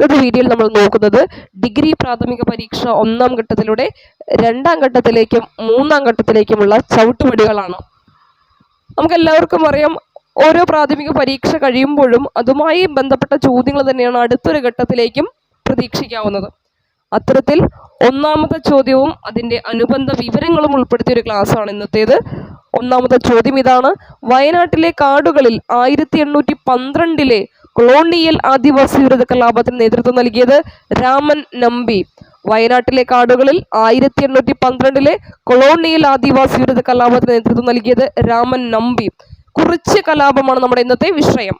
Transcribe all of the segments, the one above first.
ഇന്നത്തെ വീഡിയോയിൽ നമ്മൾ നോക്കുന്നത് ഡിഗ്രി പ്രാഥമിക പരീക്ഷ ഒന്നാം ഘട്ടത്തിലൂടെ രണ്ടാം ഘട്ടത്തിലേക്കും മൂന്നാം ഘട്ടത്തിലേക്കുമുള്ള ചവിട്ടുപടികളാണ്. നമുക്ക് എല്ലാവർക്കും അറിയാം ഓരോ പ്രാഥമിക പരീക്ഷ കഴിയുമ്പോഴും അതുമായി ബന്ധപ്പെട്ട ചോദ്യങ്ങൾ തന്നെയാണ് അടുത്തൊരു ഘട്ടത്തിലേക്കും പ്രതീക്ഷിക്കാവുന്നത്. അത്തരത്തിൽ ഒന്നാമത്തെ ചോദ്യവും അതിന്റെ അനുബന്ധ വിവരങ്ങളും ഉൾപ്പെടുത്തിയ ഒരു ക്ലാസ്സാണ് ഇന്നത്തേത്. ഒന്നാമത്തെ ചോദ്യം ഇതാണ് വയനാട്ടിലെ കാടുകളിൽ ആയിരത്തി എണ്ണൂറ്റി പന്ത്രണ്ടിലെ കൊളോണിയൽ ആദിവാസി വിരുദ്ധ കലാപത്തിന് നേതൃത്വം നൽകിയത് രാമൻ നമ്പി. വയനാട്ടിലെ കാടുകളിൽ ആയിരത്തി എണ്ണൂറ്റി പന്ത്രണ്ടിലെ കൊളോണിയൽ ആദിവാസി വിരുദ്ധ കലാപത്തിന് നേതൃത്വം നൽകിയത് രാമൻ നമ്പി. കുറിച്ച് കലാപമാണ് നമ്മുടെ ഇന്നത്തെ വിഷയം.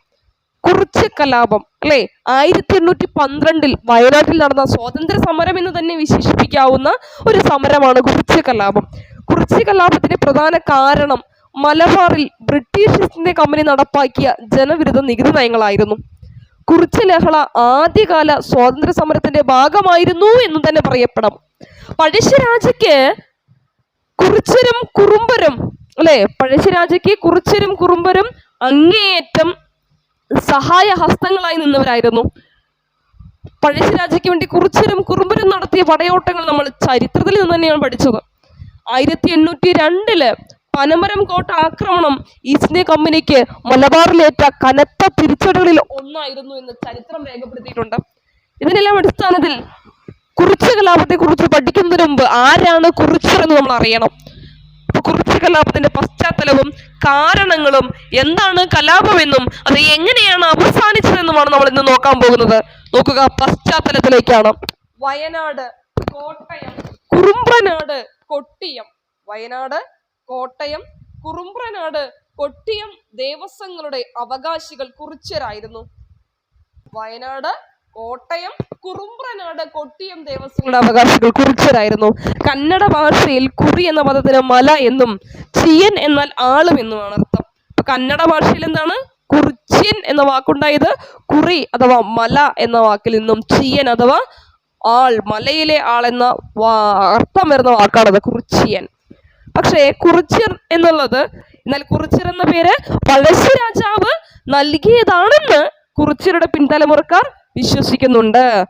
കുറിച്ച് കലാപം അല്ലെ? ആയിരത്തി എണ്ണൂറ്റി പന്ത്രണ്ടിൽ വയനാട്ടിൽ നടന്ന സ്വാതന്ത്ര്യ സമരം എന്ന് തന്നെ വിശേഷിപ്പിക്കാവുന്ന ഒരു സമരമാണ് കുറിച്ച് കലാപം. കുറിച്ച് കലാപത്തിന്റെ പ്രധാന കാരണം മലബാറിൽ ബ്രിട്ടീഷ് ഈസ്റ്റ് ഇന്ത്യ കമ്പനി നടപ്പാക്കിയ ജനവിരുദ്ധ നികുതി നയങ്ങളായിരുന്നു. കുറിച്ച് ലഹള ആദ്യകാല സ്വാതന്ത്ര്യ സമരത്തിന്റെ ഭാഗമായിരുന്നു എന്ന് തന്നെ പറയപ്പെടാം. പഴശ്ശിരാജയ്ക്ക് കുറിച്ചരും കുറുമ്പരും അല്ലെ? പഴശ്ശിരാജയ്ക്ക് കുറിച്ചരും കുറുമ്പരും അങ്ങേയറ്റം സഹായ ഹസ്തങ്ങളായി നിന്നവരായിരുന്നു പഴശ്ശിരാജയ്ക്ക് വേണ്ടി കുറിച്ചരും കുറുമ്പരും നടത്തിയ പടയോട്ടങ്ങൾ നമ്മൾ ചരിത്രത്തിൽ നിന്ന് തന്നെയാണ് പഠിച്ചത്. ആയിരത്തി എണ്ണൂറ്റി രണ്ടിൽ പനമരം കോട്ട ആക്രമണം ഈസ്റ്റ് ഇന്ത്യ കമ്പനിക്ക് മലബാറിലേറ്റ കനത്ത തിരിച്ചടികളിൽ ഒന്നായിരുന്നു എന്ന് ചരിത്രം രേഖപ്പെടുത്തിയിട്ടുണ്ട്. ഇതിനെല്ലാം അടിസ്ഥാനത്തിൽ കുറിച്ച് കലാപത്തെ കുറിച്ച് പഠിക്കുന്നതിന് മുമ്പ് ആരാണ് കുറിച്ചർ എന്ന് നമ്മൾ അറിയണം. അപ്പൊ കുറിച്ച് കലാപത്തിന്റെ പശ്ചാത്തലവും കാരണങ്ങളും എന്താണ് കലാപമെന്നും അത് എങ്ങനെയാണ് അവസാനിച്ചതെന്നുമാണ് നമ്മൾ ഇന്ന് നോക്കാൻ പോകുന്നത്. നോക്കുക പശ്ചാത്തലത്തിലേക്കാണ്. വയനാട് കോട്ടയം കുറുമ്പനാട് കൊട്ടിയം. വയനാട് കോട്ടയം കുറുമ്പ്രനാട് കൊട്ടിയം ദേവസ്വങ്ങളുടെ അവകാശികൾ കുറിച്യരായിരുന്നു വയനാട് കോട്ടയം കുറുമ്പ്രനാട് കൊട്ടിയം ദേവസ്വങ്ങളുടെ അവകാശികൾ കുറിച്യരായിരുന്നു കന്നഡ ഭാഷയിൽ കുറി എന്ന പദത്തിന് മല എന്നും ചിയൻ എന്നാൽ ആളും എന്നുമാണ് അർത്ഥം. കന്നഡ ഭാഷയിൽ എന്താണ്? കുറിച്യൻ എന്ന വാക്കുണ്ടായത് കുറി അഥവാ മല എന്ന വാക്കിൽ നിന്നും ചിയൻ അഥവാ ആൾ മലയിലെ ആൾ എന്ന അർത്ഥം വരുന്ന വാക്കാണത് കുറിച്ചിയൻ പക്ഷേ കുറിച്യർ എന്നുള്ളത് എന്നാൽ കുറിച്യർ എന്ന പേര് പഴശ്ശി രാജാവ് നൽകിയതാണെന്ന് കുറിച്യരുടെ പിൻതലമുറക്കാർ വിശ്വസിക്കുന്നുണ്ട്.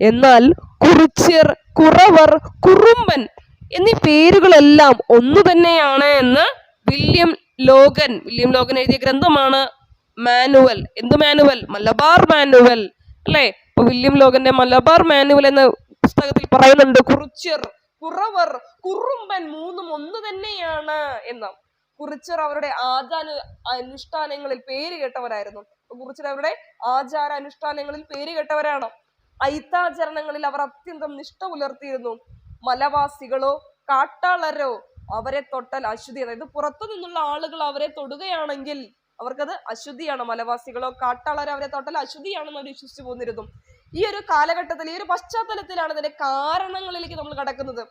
എന്നാൽ കുറിച്യർ കുറവർ കുറുമ്പൻ എന്നീ പേരുകളെല്ലാം ഒന്നു തന്നെയാണ് എന്ന് വില്യം ലോഗൻ വില്യം ലോഗൻ എഴുതിയ ഗ്രന്ഥമാണ് മാനുവൽ. എന്ത് മാനുവൽ? മലബാർ മാനുവൽ. അല്ലേ? വില്യം ലോഗന്റെ മലബാർ മാനുവൽ എന്ന പുസ്തകത്തിൽ പറയുന്നുണ്ട് കുറിച്യർ. കുറവർ കുറുമ്പൻ മൂന്നും ഒന്ന് തന്നെയാണ് എന്ന്. കുറിച്ചർ അവരുടെ ആചാര അനുഷ്ഠാനങ്ങളിൽ പേര് കേട്ടവരായിരുന്നു. കുറിച്ചർ അവരുടെ ആചാര അനുഷ്ഠാനങ്ങളിൽ പേര് കേട്ടവരാണ്. ഐത്താചരണങ്ങളിൽ അവർ അത്യന്തം നിഷ്ഠ പുലർത്തിയിരുന്നു. മലവാസികളോ കാട്ടാളരോ അവരെ തൊട്ടാൽ അശുദ്ധി അതായത് പുറത്തു നിന്നുള്ള ആളുകൾ അവരെ തൊടുകയാണെങ്കിൽ അവർക്കത് അശുദ്ധിയാണ്. മലവാസികളോ കാട്ടാളരോ അവരെ തൊട്ടാൽ അശുദ്ധിയാണെന്ന് അവർ വിശ്വസിച്ചു പോന്നിരുന്നു. ഈ ഒരു കാലഘട്ടത്തിൽ ഈ ഒരു പശ്ചാത്തലത്തിലാണ് ഇതിന്റെ കാരണങ്ങളിലേക്ക് നമ്മൾ കടക്കുന്നത്.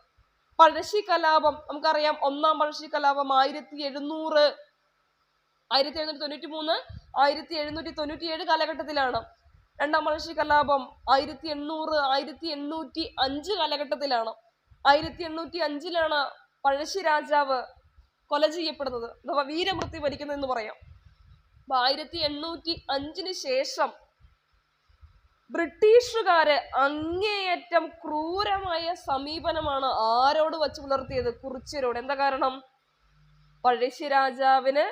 പഴശ്ശി കലാപം നമുക്കറിയാം ഒന്നാം പഴശ്ശി കലാപം ആയിരത്തി എഴുന്നൂറ് ആയിരത്തി എഴുന്നൂറ്റി തൊണ്ണൂറ്റി മൂന്ന് ആയിരത്തി എഴുന്നൂറ്റി തൊണ്ണൂറ്റി ഏഴ് കാലഘട്ടത്തിലാണ്. രണ്ടാം പഴശ്ശി കലാപം ആയിരത്തി എണ്ണൂറ് ആയിരത്തി എണ്ണൂറ്റി അഞ്ച് കാലഘട്ടത്തിലാണ്. ആയിരത്തി എണ്ണൂറ്റി അഞ്ചിലാണ് പഴശ്ശി രാജാവ് കൊല ചെയ്യപ്പെടുന്നത് അഥവാ വീരമൃത്യു വരിക്കുന്നതെന്ന് പറയാം. അപ്പൊ ആയിരത്തി എണ്ണൂറ്റി അഞ്ചിന് ശേഷം ബ്രിട്ടീഷുകാര് അങ്ങേയറ്റം ക്രൂരമായ സമീപനമാണ് ആരോട് വച്ച് പുലർത്തിയത്? കുറിച്യരോട് എന്താ കാരണം? പഴശ്ശി രാജാവിന്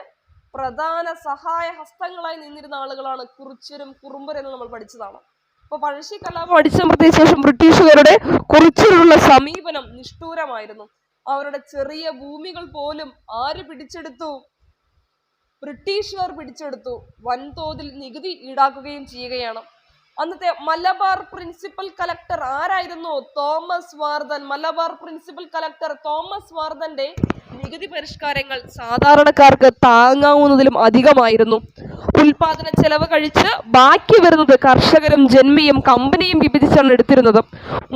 പ്രധാന സഹായ ഹസ്തങ്ങളായി നിന്നിരുന്ന ആളുകളാണ് കുറിച്യരും കുറുമ്പരും എന്ന് നമ്മൾ പഠിച്ചതാണ്. അപ്പൊ പഴശ്ശി കലാപം അടിച്ചമർത്തിയ ശേഷം ബ്രിട്ടീഷുകാരുടെ കുറിച്യരോടുള്ള സമീപനം നിഷ്ഠൂരമായിരുന്നു. അവരുടെ ചെറിയ ഭൂമികൾ പോലും ആര് പിടിച്ചെടുത്തു? ബ്രിട്ടീഷുകാർ പിടിച്ചെടുത്തു. വൻതോതിൽ നികുതി ഈടാക്കുകയും ചെയ്യുകയാണ്. അന്നത്തെ മലബാർ പ്രിൻസിപ്പൽ കളക്ടർ ആരായിരുന്നു? Thomas Warden. Malabar principal collector Thomas വാർദന്റെ നികുതി പരിഷ്കാരങ്ങൾ സാധാരണക്കാർക്ക് താങ്ങാവുന്നതിലും അധികമായിരുന്നു. ഉൽപാദന ചെലവ് കഴിച്ച് ബാക്കി വരുന്നത് കർഷകരും ജന്മിയും കമ്പനിയും വിഭജിച്ചാണ് എടുത്തിരുന്നത്.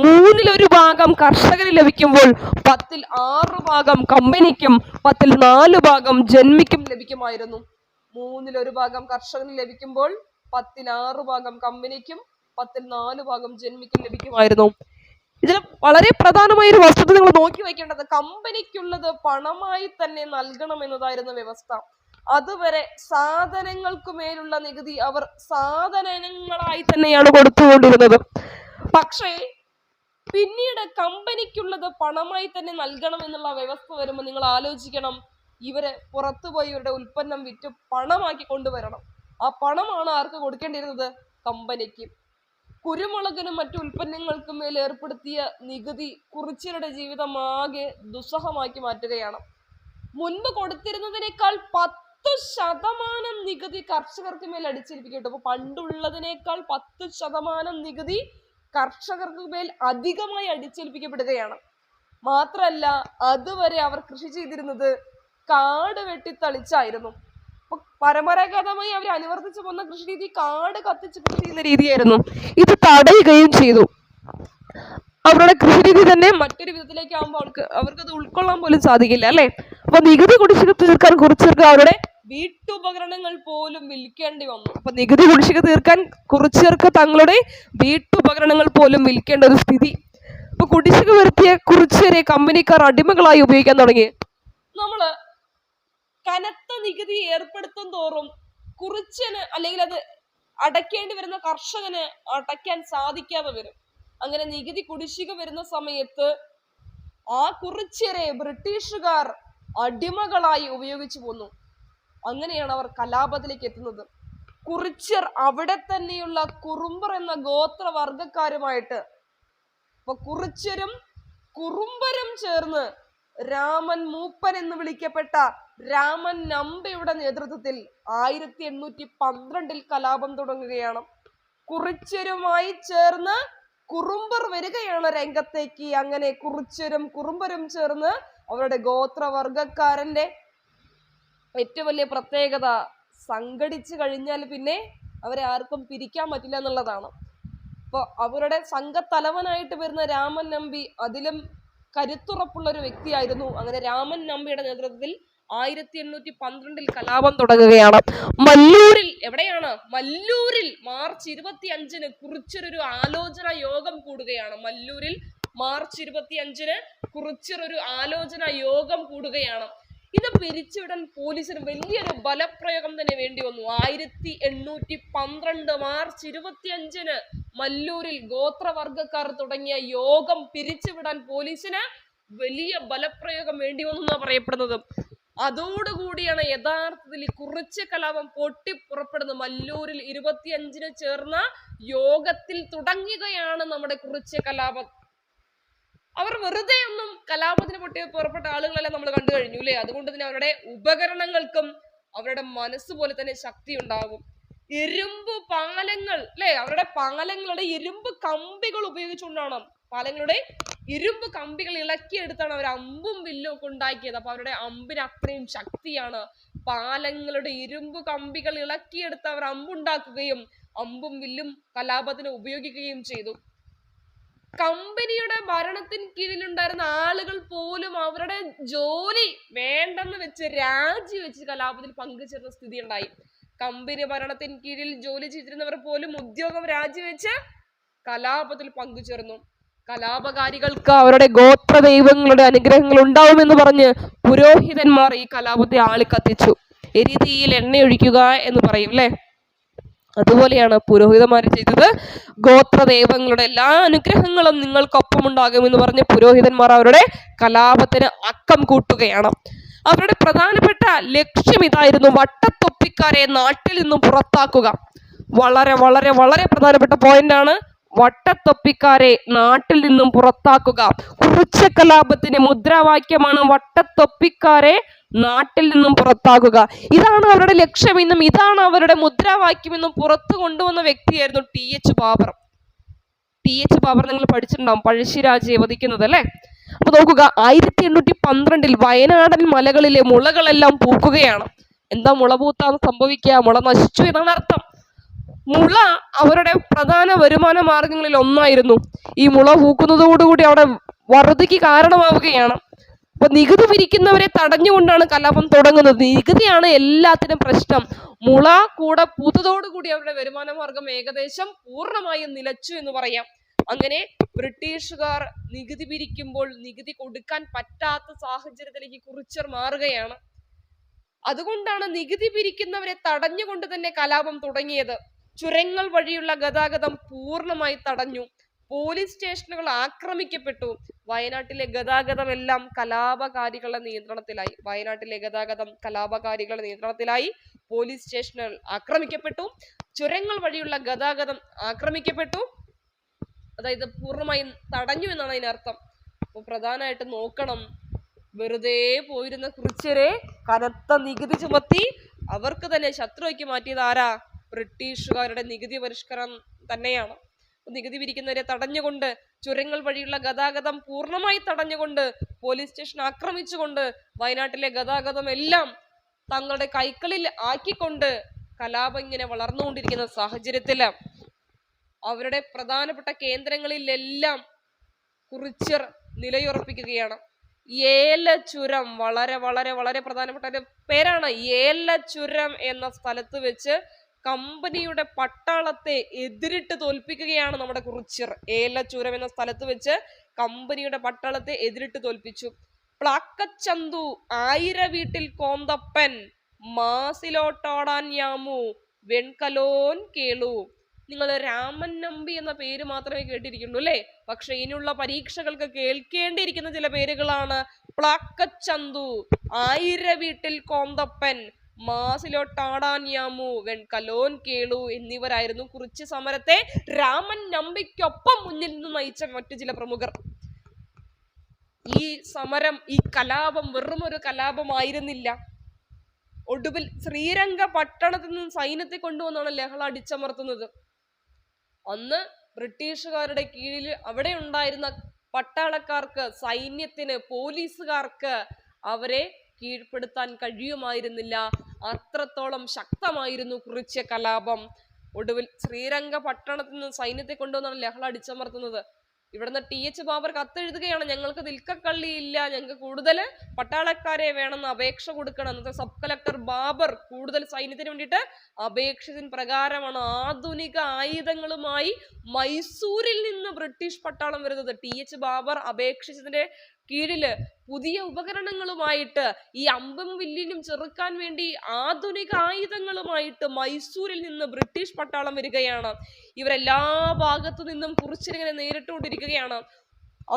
മൂന്നിലൊരു ഭാഗം കർഷകന് ലഭിക്കുമ്പോൾ പത്തിൽ ആറ് ഭാഗം കമ്പനിക്കും പത്തിൽ നാല് ഭാഗം ജന്മിക്കും ലഭിക്കുമായിരുന്നു. മൂന്നിലൊരു ഭാഗം കർഷകന് ലഭിക്കുമ്പോൾ പത്തിൽ ആറ് ഭാഗം കമ്പനിക്കും പത്തിൽ നാല് ഭാഗം ജന്മിക്കും ലഭിക്കുമായിരുന്നു. ഇതിൽ വളരെ പ്രധാനമായ ഒരു വസ്തുത നിങ്ങൾ നോക്കി വയ്ക്കേണ്ടത് കമ്പനിക്കുള്ളത് പണമായി തന്നെ നൽകണം എന്നതായിരുന്നു വ്യവസ്ഥ. അതുവരെ സാധനങ്ങൾക്ക് മേലുള്ള നികുതി അവർ സാധനങ്ങളായി തന്നെയാണ് കൊടുത്തുകൊണ്ടിരുന്നത്. പക്ഷേ പിന്നീട് കമ്പനിക്കുള്ളത് പണമായി തന്നെ നൽകണം എന്നുള്ള വ്യവസ്ഥ വരുമ്പോൾ നിങ്ങൾ ആലോചിക്കണം ഇവരെ പുറത്തുപോയി ഇവരുടെ ഉൽപ്പന്നം വിറ്റ് പണമാക്കി കൊണ്ടുവരണം. ആ പണമാണ് ആർക്ക് കൊടുക്കേണ്ടിയിരുന്നത്? കമ്പനിക്ക്. കുരുമുളകിനും മറ്റു ഉൽപ്പന്നങ്ങൾക്കും മേൽ ഏർപ്പെടുത്തിയ നികുതി കുറിച്യരുടെ ജീവിതം ആകെ ദുസ്സഹമാക്കി മാറ്റുകയാണ്. മുൻപ് കൊടുത്തിരുന്നതിനേക്കാൾ പത്ത് ശതമാനം നികുതി കർഷകർക്ക് മേൽ അടിച്ചേൽപ്പിക്കട്ടെ അപ്പൊ പണ്ടുള്ളതിനേക്കാൾ പത്ത് ശതമാനം നികുതി കർഷകർക്ക് മേൽ അധികമായി അടിച്ചേൽപ്പിക്കപ്പെടുകയാണ് മാത്രല്ല അതുവരെ അവർ കൃഷി ചെയ്തിരുന്നത് കാട് വെട്ടിത്തളിച്ചായിരുന്നു. പരമ്പരാഗതമായി അവർ അനുവർത്തിച്ചു പോന്ന കൃഷി രീതി കാട് കത്തിച്ച് കൃഷി ചെയ്യുന്ന രീതിയായിരുന്നു. ഇത് തടയുകയും ചെയ്തു. അവരുടെ കൃഷി രീതി തന്നെ മറ്റൊരു വിധത്തിലേക്ക് ആകുമ്പോൾ അവർക്ക് അവർക്ക് അത് ഉൾക്കൊള്ളാൻ പോലും സാധിക്കില്ല അല്ലെ? അപ്പൊ നികുതി കുടിശ്ശിക തീർക്കാൻ കുറിച്ചവർക്ക് അവരുടെ വീട്ടുപകരണങ്ങൾ പോലും വിൽക്കേണ്ടി വന്നു. അപ്പൊ നികുതി കുടിശ്ശിക തീർക്കാൻ കുറിച്ചവർക്ക് തങ്ങളുടെ വീട്ടുപകരണങ്ങൾ പോലും വിൽക്കേണ്ട ഒരു സ്ഥിതി. അപ്പൊ കുടിശ്ശിക വരുത്തിയ കുറിച്ചവരെ കമ്പനിക്കാർ അടിമകളായി ഉപയോഗിക്കാൻ തുടങ്ങി. നമ്മൾ കനത്ത നികുതി ഏർപ്പെടുത്തും തോറും കുറിച്ചന് അല്ലെങ്കിൽ അത് അടയ്ക്കേണ്ടി വരുന്ന കർഷകന് അടയ്ക്കാൻ സാധിക്കാതെ വരും. അങ്ങനെ നികുതി കുടിശ്ശിക വരുന്ന സമയത്ത് ആ കുറിച്യരെ ബ്രിട്ടീഷുകാർ അടിമകളായി ഉപയോഗിച്ചു പോന്നു. അങ്ങനെയാണ് അവർ കലാപത്തിലേക്ക് എത്തുന്നത്. കുറിച്യർ അവിടെ തന്നെയുള്ള കുറുമ്പർ എന്ന ഗോത്രവർഗക്കാരുമായിട്ട് അപ്പൊ കുറിച്യരും കുറുമ്പരും ചേർന്ന് രാമൻ മൂപ്പൻ എന്ന് വിളിക്കപ്പെട്ട രാമൻ നമ്പയുടെ നേതൃത്വത്തിൽ ആയിരത്തി എണ്ണൂറ്റി പന്ത്രണ്ടിൽ കലാപം തുടങ്ങുകയാണ്. കുറിച്യരുമായി ചേർന്ന് കുറുമ്പർ വരികയാണ് രംഗത്തേക്ക്. അങ്ങനെ കുറിച്ചരും കുറുമ്പരും ചേർന്ന് അവരുടെ ഗോത്രവർഗക്കാരന്റെ ഏറ്റവും വലിയ പ്രത്യേകത സംഘടിച്ചു കഴിഞ്ഞാൽ പിന്നെ അവരെ ആർക്കും പിരിക്കാൻ പറ്റില്ല എന്നുള്ളതാണ്. അപ്പോൾ അവരുടെ സംഘത്തലവനായിട്ട് വരുന്ന രാമൻ നമ്പി അതിലും കരുത്തുറപ്പുള്ള ഒരു വ്യക്തിയായിരുന്നു. അങ്ങനെ രാമൻ നമ്പിയുടെ നേതൃത്വത്തിൽ ആയിരത്തി എണ്ണൂറ്റി പന്ത്രണ്ടിൽ കലാപം തുടങ്ങുകയാണ്. മല്ലൂരിൽ എവിടെയാണ്? മല്ലൂരിൽ മാർച്ച് ഇരുപത്തി അഞ്ചിന് കുറിച്ചൊരു ആലോചന യോഗം കൂടുകയാണ്. മല്ലൂരിൽ മാർച്ച് ഇരുപത്തി അഞ്ചിന് കുറിച്ചൊരു ആലോചന യോഗം കൂടുകയാണ്. ഇത് പിരിച്ചുവിടാൻ പോലീസിന് വലിയൊരു ബലപ്രയോഗം തന്നെ വേണ്ടി വന്നു. ആയിരത്തി എണ്ണൂറ്റി പന്ത്രണ്ട് മാർച്ച് ഇരുപത്തി അഞ്ചിന് മല്ലൂരിൽ ഗോത്രവർഗക്കാർ തുടങ്ങിയ യോഗം പിരിച്ചുവിടാൻ പോലീസിന് വലിയ ബലപ്രയോഗം വേണ്ടി വന്നു എന്നാണ് പറയപ്പെടുന്നത്. അതോടുകൂടിയാണ് യഥാർത്ഥത്തിൽ ഈ കുറച്ച് കലാപം പൊട്ടിപ്പുറപ്പെടുന്നത് മല്ലൂരിൽ ഇരുപത്തിയഞ്ചിന് ചേർന്ന യോഗത്തിൽ തുടങ്ങുകയാണ് നമ്മുടെ കുറിച്യ കലാപം. അവർ വെറുതെ ഒന്നും കലാപത്തിന് പൊട്ടി പുറപ്പെട്ട ആളുകളെല്ലാം നമ്മൾ കണ്ടു കഴിഞ്ഞു അല്ലേ? അതുകൊണ്ട് തന്നെ അവരുടെ ഉപകരണങ്ങൾക്കും അവരുടെ മനസ്സ് പോലെ തന്നെ ശക്തി ഉണ്ടാകും ഇരുമ്പ് പാലങ്ങൾ അല്ലെ? അവരുടെ പാലങ്ങളുടെ ഇരുമ്പ് കമ്പികൾ ഉപയോഗിച്ചുകൊണ്ടാണ് പാലങ്ങളുടെ ഇരുമ്പ് കമ്പികൾ ഇളക്കിയെടുത്താണ് അവർ അമ്പും വില്ലും ഒക്കെ ഉണ്ടാക്കിയത്. അപ്പൊ അവരുടെ അമ്പിന് അത്രയും ശക്തിയാണ്. പാലങ്ങളുടെ ഇരുമ്പ് കമ്പികൾ ഇളക്കിയെടുത്ത് അവർ അമ്പുണ്ടാക്കുകയും അമ്പും വില്ലും കലാപത്തിന് ഉപയോഗിക്കുകയും ചെയ്തു. കമ്പനിയുടെ ഭരണത്തിന് കീഴിലുണ്ടായിരുന്ന ആളുകൾ പോലും അവരുടെ ജോലി വേണ്ടെന്ന് വെച്ച് രാജിവെച്ച് കലാപത്തിൽ പങ്കുചേർന്ന സ്ഥിതി ഉണ്ടായി കമ്പനി ഭരണത്തിന് കീഴിൽ ജോലി ചെയ്തിരുന്നവർ പോലും ഉദ്യോഗം രാജിവെച്ച് കലാപത്തിൽ പങ്കുചേർന്നു. കലാപകാരികൾക്ക് അവരുടെ ഗോത്ര ദൈവങ്ങളുടെ അനുഗ്രഹങ്ങൾ ഉണ്ടാവുമെന്ന് പറഞ്ഞ് പുരോഹിതന്മാർ ഈ കലാപത്തെ ആളിക്കത്തിച്ചു. എരിതീയിൽ എണ്ണയൊഴിക്കുക എന്ന് പറയും അല്ലേ അതുപോലെയാണ് പുരോഹിതന്മാർ ചെയ്തത്. ഗോത്ര ദൈവങ്ങളുടെ എല്ലാ അനുഗ്രഹങ്ങളും നിങ്ങൾക്കൊപ്പം ഉണ്ടാകുമെന്ന് പറഞ്ഞ് പുരോഹിതന്മാർ അവരുടെ കലാപത്തിന് അക്കം കൂട്ടുകയാണ്. അവരുടെ പ്രധാനപ്പെട്ട ലക്ഷ്യം ഇതായിരുന്നു വട്ടത്തൊപ്പിക്കാരെ നാട്ടിൽ നിന്നും പുറത്താക്കുക. വളരെ വളരെ വളരെ പ്രധാനപ്പെട്ട പോയിന്റ് ആണ്. വട്ടത്തൊപ്പിക്കാരെ നാട്ടിൽ നിന്നും പുറത്താക്കുക. കുറിച്ച കലാപത്തിന്റെ മുദ്രാവാക്യമാണ് വട്ടത്തൊപ്പിക്കാരെ നാട്ടിൽ നിന്നും പുറത്താക്കുക. ഇതാണ് അവരുടെ ലക്ഷ്യമെന്നും ഇതാണ് അവരുടെ മുദ്രാവാക്യമെന്നും പുറത്തു കൊണ്ടുവന്ന വ്യക്തിയായിരുന്നു T. H. Baber. T. H. Baber നിങ്ങൾ പഠിച്ചിട്ടുണ്ടാവും. പഴശ്ശിരാജയെ വധിക്കുന്നത് അല്ലേ? അപ്പൊ നോക്കുക ആയിരത്തി എണ്ണൂറ്റി പന്ത്രണ്ടിൽ വയനാടൻ മലകളിലെ മുളകളെല്ലാം പൂക്കുകയാണ്. എന്താ മുള പൂത്താന്ന് സംഭവിക്കുക? മുള നശിച്ചു എന്നാണ് അർത്ഥം. മുള അവരുടെ പ്രധാന വരുമാന മാർഗങ്ങളിൽ ഒന്നായിരുന്നു. ഈ മുള പൂക്കുന്നതോടുകൂടി അവിടെ വറുതിക്ക് കാരണമാവുകയാണ്. അപ്പൊ നികുതി പിരിക്കുന്നവരെ തടഞ്ഞുകൊണ്ടാണ് കലാപം തുടങ്ങുന്നത്. നികുതിയാണ് എല്ലാത്തിനും പ്രശ്നം. മുള കൂടെ പൂത്തതോടുകൂടി അവരുടെ വരുമാന മാർഗം ഏകദേശം പൂർണമായും നിലച്ചു എന്ന് പറയാം. അങ്ങനെ ബ്രിട്ടീഷുകാർ നികുതി പിരിക്കുമ്പോൾ നികുതി കൊടുക്കാൻ പറ്റാത്ത സാഹചര്യത്തിലേക്ക് കുറിച്ചർ മാറുകയാണ്. അതുകൊണ്ടാണ് നികുതി പിരിക്കുന്നവരെ തടഞ്ഞുകൊണ്ട് തന്നെ കലാപം തുടങ്ങിയത്. ചുരങ്ങൾ വഴിയുള്ള ഗതാഗതം പൂർണമായി തടഞ്ഞു. പോലീസ് സ്റ്റേഷനുകൾ ആക്രമിക്കപ്പെട്ടു. വയനാട്ടിലെ ഗതാഗതം എല്ലാം കലാപകാരികളുടെ നിയന്ത്രണത്തിലായി. വയനാട്ടിലെ ഗതാഗതം കലാപകാരികളുടെ നിയന്ത്രണത്തിലായി. പോലീസ് സ്റ്റേഷനുകൾ ആക്രമിക്കപ്പെട്ടു. ചുരങ്ങൾ വഴിയുള്ള ഗതാഗതം ആക്രമിക്കപ്പെട്ടു. അതായത് പൂർണമായും തടഞ്ഞു എന്നാണ് അതിനർത്ഥം അപ്പോൾ പ്രധാനമായിട്ട് നോക്കണം. വെറുതെ പോയിരുന്ന കുറിച്ചരെ കനത്ത നികുതി ചുമത്തി അവർക്ക് തന്നെ ശത്രുവാക്കി മാറ്റിയത് ആരാ? ബ്രിട്ടീഷുകാരുടെ നികുതി പരിഷ്കരണം തന്നെയാണ്. നികുതി പിരിക്കുന്നവരെ തടഞ്ഞുകൊണ്ട് ചുരങ്ങൾ വഴിയുള്ള ഗതാഗതം പൂർണമായി തടഞ്ഞുകൊണ്ട് പോലീസ് സ്റ്റേഷൻ ആക്രമിച്ചുകൊണ്ട് വയനാട്ടിലെ ഗതാഗതം എല്ലാം തങ്ങളുടെ കൈകളിൽ ആക്കിക്കൊണ്ട് കലാപം ഇങ്ങനെ വളർന്നുകൊണ്ടിരിക്കുന്ന സാഹചര്യത്തിൽ അവരുടെ പ്രധാനപ്പെട്ട കേന്ദ്രങ്ങളിലെല്ലാം കുറിച്ചർ നിലയുറപ്പിക്കുകയാണ്. ഏലച്ചുരം വളരെ വളരെ വളരെ പ്രധാനപ്പെട്ട ഒരു പേരാണ്. ചുരം എന്ന സ്ഥലത്ത് വെച്ച് കമ്പനിയുടെ പട്ടാളത്തെ എതിരിട്ട് തോൽപ്പിക്കുകയാണ് നമ്മുടെ കുറിച്ചിർ. ഏലച്ചൂരം എന്ന സ്ഥലത്ത് വെച്ച് കമ്പനിയുടെ പട്ടാളത്തെ എതിരിട്ട് തോൽപ്പിച്ചു. പ്ലാക്കച്ചന്തു ആയിര വീട്ടിൽ കോന്തപ്പൻ മാസിലോട്ടാടാൻ യാമു വെൺകലോൻ കേളു. നിങ്ങൾ രാമൻ നമ്പി എന്ന പേര് മാത്രമേ കേട്ടിരിക്കുന്നു അല്ലേ? പക്ഷെ ഇനിയുള്ള പരീക്ഷകൾക്ക് കേൾക്കേണ്ടിയിരിക്കുന്ന ചില പേരുകളാണ് പ്ലാക്കച്ചന്തു ആയിര വീട്ടിൽ കോന്തപ്പൻ മാസിലോട്ടാടാൻ യാമു വെൺകലോൻ കേളു എന്നിവരായിരുന്നു കുറിച്ച് സമരത്തെ രാമൻ നമ്പിക്കൊപ്പം മുന്നിൽ നിന്ന് നയിച്ച മറ്റു ചില പ്രമുഖർ. ഈ സമരം ഈ കലാപം വെറും ഒരു കലാപമായിരുന്നില്ല. ഒടുവിൽ ശ്രീരംഗ പട്ടണത്തിൽ നിന്ന് സൈന്യത്തെ കൊണ്ടുവന്നാണ് ലഹള അടിച്ചമർത്തുന്നത്. അന്ന് ബ്രിട്ടീഷുകാരുടെ കീഴിൽ അവിടെ ഉണ്ടായിരുന്ന പട്ടാളക്കാർക്ക് സൈന്യത്തിന് പോലീസുകാർക്ക് അവരെ കീഴ്പ്പെടുത്താൻ കഴിയുമായിരുന്നില്ല. അത്രത്തോളം ശക്തമായിരുന്നു കുറിച്യ കലാപം. ഒടുവിൽ ശ്രീരംഗ പട്ടണത്തിൽ നിന്ന് സൈന്യത്തെ കൊണ്ടുവന്നാണ് ലഹള അടിച്ചമർത്തുന്നത്. ഇവിടുന്ന് ടി എച്ച് ബാബർ കത്തെഴുതുകയാണ് ഞങ്ങൾക്ക് നിൽക്കക്കള്ളിയില്ല ഞങ്ങൾക്ക് കൂടുതൽ പട്ടാളക്കാരെ വേണമെന്ന് അപേക്ഷ കൊടുക്കണം. അന്നത്തെ സബ് കളക്ടർ ബാബർ കൂടുതൽ സൈന്യത്തിന് വേണ്ടിയിട്ട് അപേക്ഷിച്ചതിന് പ്രകാരമാണ് ആധുനിക ആയുധങ്ങളുമായി മൈസൂരിൽ നിന്ന് ബ്രിട്ടീഷ് പട്ടാളം വരുന്നത്. ടി എച്ച് ബാബർ അപേക്ഷിച്ചതിന്റെ കീഴിൽ പുതിയ ഉപകരണങ്ങളുമായിട്ട് ഈ അമ്പും വില്ലിനും ചെറുക്കാൻ വേണ്ടി ആധുനിക ആയുധങ്ങളുമായിട്ട് മൈസൂരിൽ നിന്ന് ബ്രിട്ടീഷ് പട്ടാളം വരികയാണ്. ഇവരെല്ലാ ഭാഗത്തു നിന്നും കുറിച്ചിങ്ങനെ നേരിട്ടുകൊണ്ടിരിക്കുകയാണ്.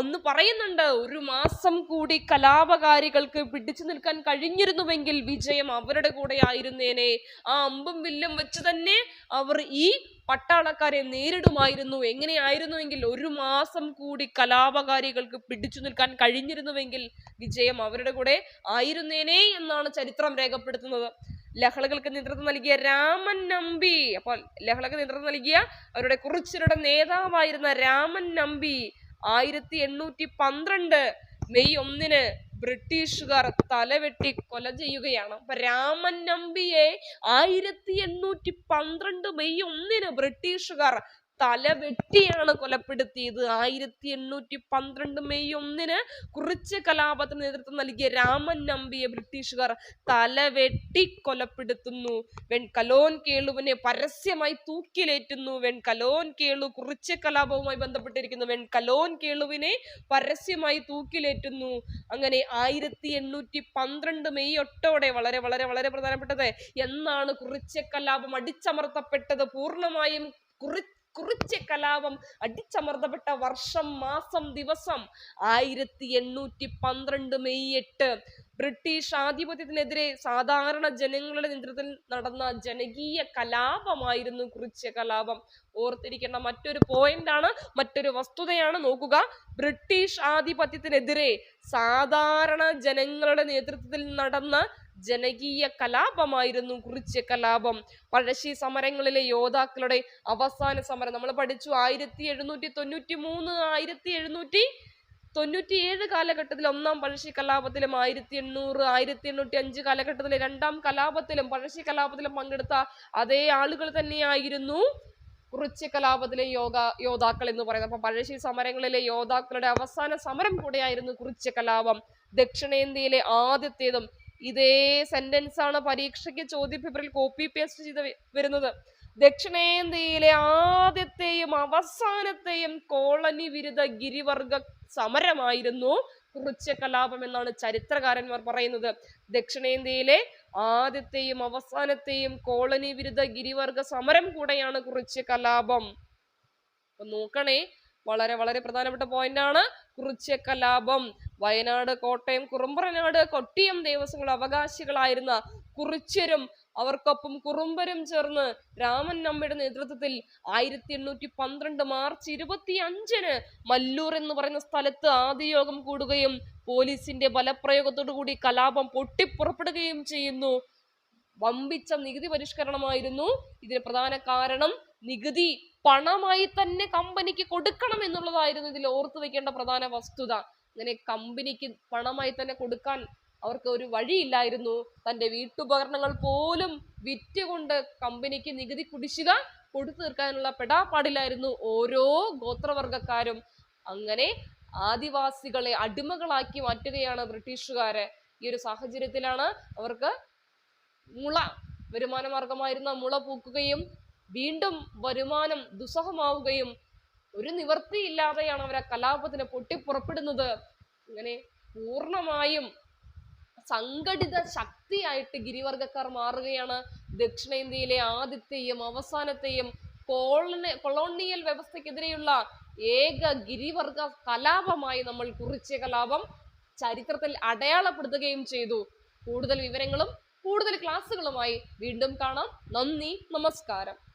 അന്ന് പറയുന്നുണ്ട് ഒരു മാസം കൂടി കലാപകാരികൾക്ക് പിടിച്ചു നിൽക്കാൻ കഴിഞ്ഞിരുന്നുവെങ്കിൽ വിജയം അവരുടെ കൂടെ ആയിരുന്നേനെ. ആ അമ്പും വില്ലും വെച്ച് തന്നെ അവർ ഈ പട്ടാളക്കാരെ നേരിടുമായിരുന്നു. എങ്ങനെയായിരുന്നുവെങ്കിൽ ഒരു മാസം കൂടി കലാപകാരികൾക്ക് പിടിച്ചു നിൽക്കാൻ കഴിഞ്ഞിരുന്നുവെങ്കിൽ വിജയം അവരുടെ കൂടെ ആയിരുന്നേനെ എന്നാണ് ചരിത്രം രേഖപ്പെടുത്തുന്നത്. ലഹളകൾക്ക് നേതൃത്വം നൽകിയ രാമൻ നമ്പി അപ്പോൾ ലഹളക്ക് നേതൃത്വം നൽകിയ അവരുടെ കുറിച്ചരുടെ നേതാവായിരുന്ന രാമൻ നമ്പി ആയിരത്തി എണ്ണൂറ്റി പന്ത്രണ്ട് മെയ് ഒന്നിന് ബ്രിട്ടീഷുകാർ തലവെട്ടി കൊല ചെയ്യുകയാണ്. അപ്പൊ രാമൻ നമ്പിയെ ആയിരത്തി എണ്ണൂറ്റി പന്ത്രണ്ട് മെയ് ഒന്നിന് ബ്രിട്ടീഷുകാർ തലവെട്ടിയാണ് കൊലപ്പെടുത്തിയത്. ആയിരത്തി എണ്ണൂറ്റി പന്ത്രണ്ട് മെയ് ഒന്നിന് കുറിച്ച് കലാപത്തിന് നേതൃത്വം നൽകിയ രാമൻ നമ്പിയെ ബ്രിട്ടീഷുകാർ തലവെട്ടി കൊലപ്പെടുത്തുന്നു. വെൺകലോൻ കേളുവിനെ പരസ്യമായി തൂക്കിലേറ്റുന്നു. വെൺകലോൻ കേളു കുറിച്ച് കലാപവുമായി ബന്ധപ്പെട്ടിരിക്കുന്നു. വെൺകലോൻ കേളുവിനെ പരസ്യമായി തൂക്കിലേറ്റുന്നു. അങ്ങനെ ആയിരത്തി എണ്ണൂറ്റി പന്ത്രണ്ട് മെയ് ഒട്ടോടെ വളരെ വളരെ വളരെ പ്രധാനപ്പെട്ടത്. എന്നാണ് കുറിച്ച കലാപം അടിച്ചമർത്തപ്പെട്ടത്. പൂർണമായും കുറി കുറിച്ച കലാപം അടിച്ചമർത്തപ്പെട്ട വർഷം മാസം ദിവസം. ആയിരത്തി എണ്ണൂറ്റി പന്ത്രണ്ട് മെയ് എട്ട്. ബ്രിട്ടീഷ് ആധിപത്യത്തിനെതിരെ സാധാരണ ജനങ്ങളുടെ നേതൃത്വത്തിൽ നടന്ന ജനകീയ കലാപമായിരുന്നു കുറിച്യ കലാപം. ഓർത്തിരിക്കേണ്ട മറ്റൊരു പോയിന്റ് ആണ് മറ്റൊരു വസ്തുതയാണ് നോക്കുക. ബ്രിട്ടീഷ് ആധിപത്യത്തിനെതിരെ സാധാരണ ജനങ്ങളുടെ നേതൃത്വത്തിൽ നടന്ന ജനകീയ കലാപമായിരുന്നു കുറിച്യ കലാപം. പഴശ്ശി സമരങ്ങളിലെ യോദ്ധാക്കളുടെ അവസാന സമരം. നമ്മൾ പഠിച്ചു ആയിരത്തി എഴുന്നൂറ്റി തൊണ്ണൂറ്റി മൂന്ന് ആയിരത്തി എഴുന്നൂറ്റി തൊണ്ണൂറ്റിയേഴ് കാലഘട്ടത്തിൽ ഒന്നാം പഴശ്ശി കലാപത്തിലും ആയിരത്തി എണ്ണൂറ് ആയിരത്തി എണ്ണൂറ്റി അഞ്ച് കാലഘട്ടത്തിലെ രണ്ടാം കലാപത്തിലും പഴശ്ശി കലാപത്തിലും പങ്കെടുത്ത അതേ ആളുകൾ തന്നെയായിരുന്നു കുറിച്ച കലാപത്തിലെ യോഗ യോദ്ധാക്കൾ എന്ന് പറയുന്നത്. അപ്പൊ പഴശ്ശി സമരങ്ങളിലെ യോദ്ധാക്കളുടെ അവസാന സമരം കൂടെയായിരുന്നു കുറിച്ച കലാപം. ദക്ഷിണേന്ത്യയിലെ ആദ്യത്തേതും ഇതേ സെന്റൻസ് ആണ് പരീക്ഷയ്ക്ക് ചോദ്യപേപ്പറിൽ കോപ്പി പേസ്റ്റ് ചെയ്ത് വരുന്നത്. ദക്ഷിണേന്ത്യയിലെ ആദ്യത്തെയും അവസാനത്തെയും കോളനി വിരുദ്ധ ഗിരിവർഗ സമരമായിരുന്നു കുറിച്യ കലാപം എന്നാണ് ചരിത്രകാരന്മാർ പറയുന്നത്. ദക്ഷിണേന്ത്യയിലെ ആദ്യത്തെയും അവസാനത്തെയും കോളനി വിരുദ്ധ ഗിരിവർഗ സമരം കൂടെയാണ് കുറിച്യ കലാപം നോക്കണേ വളരെ വളരെ പ്രധാനപ്പെട്ട പോയിന്റ് ആണ് കുറിച്യ കലാപം വയനാട് കോട്ടയം കുറുമ്പറനാട് കൊട്ടിയം ദേവസ്വങ്ങൾ അവകാശികളായിരുന്ന കുറിച്യരും അവർക്കൊപ്പം കുറുമ്പരും ചേർന്ന് രാമൻ നമ്മയുടെ നേതൃത്വത്തിൽ ആയിരത്തി എണ്ണൂറ്റി പന്ത്രണ്ട് മാർച്ച് ഇരുപത്തി അഞ്ചിന് മല്ലൂർ എന്ന് പറയുന്ന സ്ഥലത്ത് ആദ്യയോഗം കൂടുകയും പോലീസിന്റെ ബലപ്രയോഗത്തോടു കൂടി കലാപം പൊട്ടിപ്പുറപ്പെടുകയും ചെയ്യുന്നു. വമ്പിച്ച നികുതി പരിഷ്കരണമായിരുന്നു ഇതിന് പ്രധാന കാരണം. നികുതി പണമായി തന്നെ കമ്പനിക്ക് കൊടുക്കണം എന്നുള്ളതായിരുന്നു ഇതിൽ ഓർത്തു വെക്കേണ്ട പ്രധാന വസ്തുത. അങ്ങനെ കമ്പനിക്ക് പണമായി തന്നെ കൊടുക്കാൻ അവർക്ക് ഒരു വഴിയില്ലായിരുന്നു. തന്റെ വീട്ടുപകരണങ്ങൾ പോലും വിറ്റുകൊണ്ട് കമ്പനിക്ക് നികുതി കുടിശ്ശിക കൊടുത്തു തീർക്കാനുള്ള പെടാപ്പാടിലായിരുന്നു ഓരോ ഗോത്രവർഗക്കാരും അങ്ങനെ ആദിവാസികളെ അടിമകളാക്കി മാറ്റുകയാണ് ബ്രിട്ടീഷുകാരെ. ഈ ഒരു സാഹചര്യത്തിലാണ് അവർക്ക് മുള വരുമാന മാർഗമായിരുന്ന മുള പൂക്കുകയും വീണ്ടും വരുമാനം ദുസ്സഹമാവുകയും ഒരു നിവർത്തിയില്ലാതെയാണ് അവർ ആ കലാപത്തിന് പൊട്ടിപ്പുറപ്പെടുന്നത്. അങ്ങനെ പൂർണമായും സംഘടിത ശക്തിയായിട്ട് ഗിരിവർഗക്കാർ മാറുകയാണ്. ദക്ഷിണേന്ത്യയിലെ ആദ്യത്തെയും അവസാനത്തെയും കോളനി കൊളോണിയൽ വ്യവസ്ഥക്കെതിരെയുള്ള ഏക ഗിരിവർഗ കലാപമായി നമ്മൾ കുറിച്ച കലാപം ചരിത്രത്തിൽ അടയാളപ്പെടുത്തുകയും ചെയ്തു. കൂടുതൽ വിവരങ്ങളും കൂടുതൽ ക്ലാസ്സുകളുമായി വീണ്ടും കാണാം. നന്ദി നമസ്കാരം.